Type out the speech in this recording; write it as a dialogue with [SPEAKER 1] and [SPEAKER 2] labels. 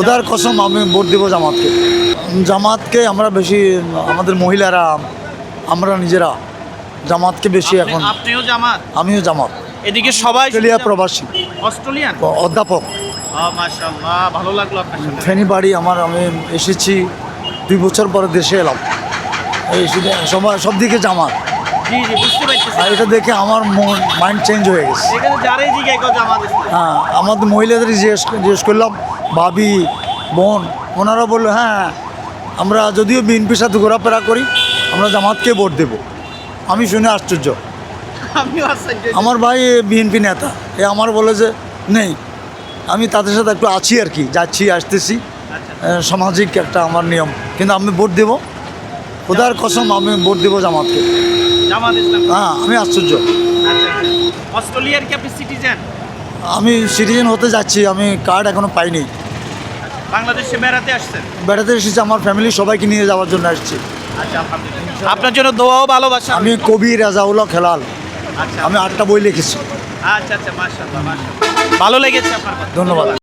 [SPEAKER 1] খোদার কসম আমি ভোট দেবো জামাতকে। জামাতকে আমরা বেশি আমাদের মহিলারা আমরা নিজেরা জামাতকে বেশি এখন।
[SPEAKER 2] আপনিও জামাত?
[SPEAKER 1] আমিও জামাত।
[SPEAKER 2] এদিকে সবাই
[SPEAKER 1] অস্ট্রেলিয়া প্রবাসী।
[SPEAKER 2] অস্ট্রেলিয়ান?
[SPEAKER 1] অধ্যাপক।
[SPEAKER 2] ভালো লাগল আপনার
[SPEAKER 1] ফেনী বাড়ি আমার আমি এসেছি দুই বছর পরে দেশে এলাম। এই সবাই সব দিকে জামাত।
[SPEAKER 2] জি জি বুঝতে পারছি।
[SPEAKER 1] আর এটা দেখে আমার মন মাইন্ড চেঞ্জ হয়ে গেছে।
[SPEAKER 2] এখানে যারাই জিজ্ঞাসা করে জামাত
[SPEAKER 1] হ্যাঁ আমাদের মহিলাদের জিজ্ঞেস জিজ্ঞেস করলাম ভাবি বোন ওনারা বলল হ্যাঁ আমরা যদিও বিএনপির সাথে ঘোরাফেরা করি আমরা জামাতকে ভোট দেব। আমি শুনে আশ্চর্য। আমার ভাই বিএনপি নেতা এ আমার বলে যে নেই আমি তাদের সাথে একটু আছি আর কি যাচ্ছি আসতেছি।
[SPEAKER 2] আচ্ছা।
[SPEAKER 1] সামাজিক একটা আমার নিয়ম কিন্তু আমি ভোট দেব। খোদার কসম আমি ভোট দেবো জামাতকে।
[SPEAKER 2] জামাত ইসলাম।
[SPEAKER 1] হ্যাঁ আমি আশ্চর্য।
[SPEAKER 2] আচ্ছা আচ্ছা। অস্ট্রেলিয়ার কি আপনি সিটিজেন
[SPEAKER 1] আমি সিটিজেন হতে যাচ্ছি আমি কার্ড এখনও পাইনি।
[SPEAKER 2] বাংলাদেশে বেড়াতে আসছেন?
[SPEAKER 1] বেড়াতে এসেছি আমার ফ্যামিলি সবাইকে নিয়ে যাওয়ার জন্য আসছি।
[SPEAKER 2] আচ্ছা আপনার জন্য দোয়াও ভালোবাসা।
[SPEAKER 1] আমি কবি রাজাউল্লাহ খেলাল।
[SPEAKER 2] আচ্ছা।
[SPEAKER 1] আমি আটটা বই লিখেছি।
[SPEAKER 2] আচ্ছা আচ্ছা মাশাআল্লাহ মাশাআল্লাহ। ভালো লেগেছে আপনার
[SPEAKER 1] ধন্যবাদ।